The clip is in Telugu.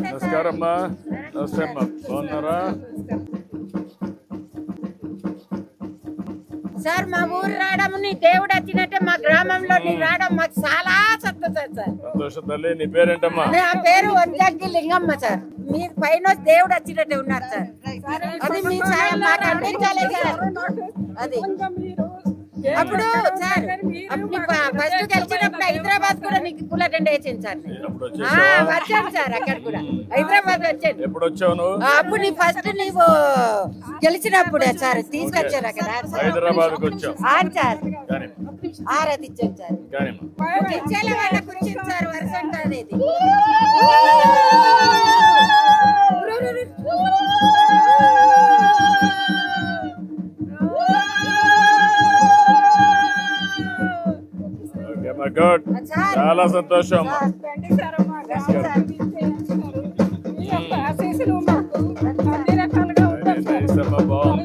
నమస్కారం అమ్మా నమస్తే అమ్మా. బాగున్నారా? సార్ మా ఊరు రావడం నీ దేవుడు వచ్చినట్టే మా గ్రామంలో నీ రావడం మాకు చాలా సంతోషం సార్ సంతోషం తల్లి. నీ పేరేంటమ్మా? నా పేరు వంజాకి లింగమ్మ సార్. మీ పైన దేవుడు వచ్చినట్టే ఉన్నారు సార్. అది మీ సాయం మాకు అందించాలి సార్. అది. అప్పుడు సార్ ఫస్ట్ హైదరాబాద్ కూడా నీకు పూల టెండ వేసింది సార్. వచ్చాను సార్ అక్కడ కూడా. హైదరాబాద్ వచ్చాను. ఎప్పుడు వచ్చావు అప్పుడు నీ ఫస్ట్ నీవు గెలిచినప్పుడే సార్ తీసుకొచ్చారు అక్కడ హైదరాబాద్కు వచ్చావు. ఆ, సార్. ఇచ్చేల వాళ్ళకు వచ్చింది సార్ వరుస అనేది. గుడ్ చాలా సంతోషం. అమ్మా బాగుంది.